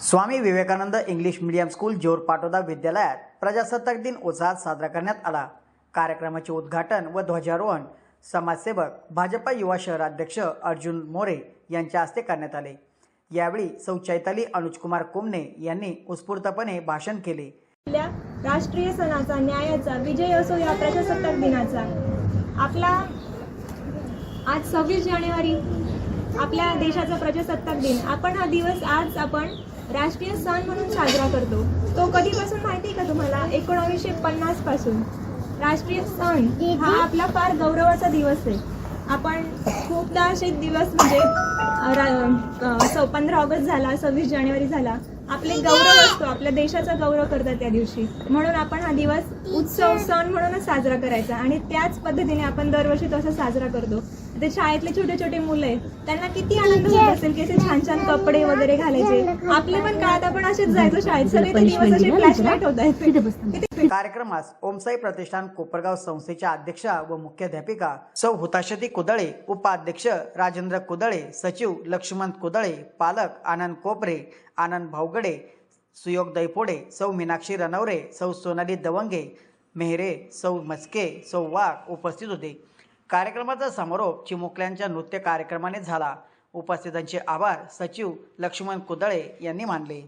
Swami Vivekananda English medium school जोर पाटोदा विद्यालयात प्रजासत्ताक दिन उत्साहात साजरा करण्यात आला. कार्यक्रमाचे उद्घाटन व ध्वजारोहण समाजसेवक भाजपा युवा शहराध्यक्ष अर्जुन मोरे यांच्या हस्ते करण्यात आले. यावेळी सौ चैताली अनुजकुमार कुमने यांनी उत्स्फूर्तपणे भाषण केले. राष्ट्रीय सणाचा न्यायाचा विजय असो या प्रजासत्ताक दिनाचा. आपला आज सव्वीस जानेवारी आपल्या देशाचा प्रजासत्ताक दिन. आपण हा दिवस आज आपण राष्ट्रीय सण म्हणून साजरा करतो. तो कधीपासून माहिती आहे का तुम्हाला? एकोणावीसशे पन्नासपासून. राष्ट्रीय सण हा आपला फार गौरवाचा दिवस आहे. आपण खूपदा असे दिवस म्हणजे रा- स- पंधरा ऑगस्ट झाला सव्वीस जानेवारी झाला आपले गौरव असतो आपल्या देशाचा गौरव करतात त्या दिवशी. म्हणून आपण हा दिवस उत्सव सण म्हणूनच साजरा करायचा आणि त्याच पद्धतीने आपण दरवर्षी तसं साजरा करतो. ते शाळेतले छोटे छोटे मुलं आहेत त्यांना किती आनंद होत असेल की असे छान छान कपडे वगैरे घालायचे. आपल्या पण काळात आपण असेच जायचो शाळेत सगळे ते दिवस असे फ्लॅशलाईट होत आहेत. कार्यक्रमास ओमसाई प्रतिष्ठान कोपरगाव संस्थेच्या अध्यक्षा व मुख्याध्यापिका सौ हुताशती कुदळे उपाध्यक्ष राजेंद्र कुदळे सचिव लक्ष्मण कुदळे पालक आनंद कोपरे आनंद भावगडे सुयोग दैपोडे सौ मीनाक्षी रनवरे सौ सोनाली दवंगे मेहरे सौ मस्के सौ वाघ उपस्थित होते. कार्यक्रमाचा समारोप चिमुकल्यांच्या नृत्य कार्यक्रमाने झाला. उपस्थितांचे आभार सचिव लक्ष्मण कुदळे यांनी मानले.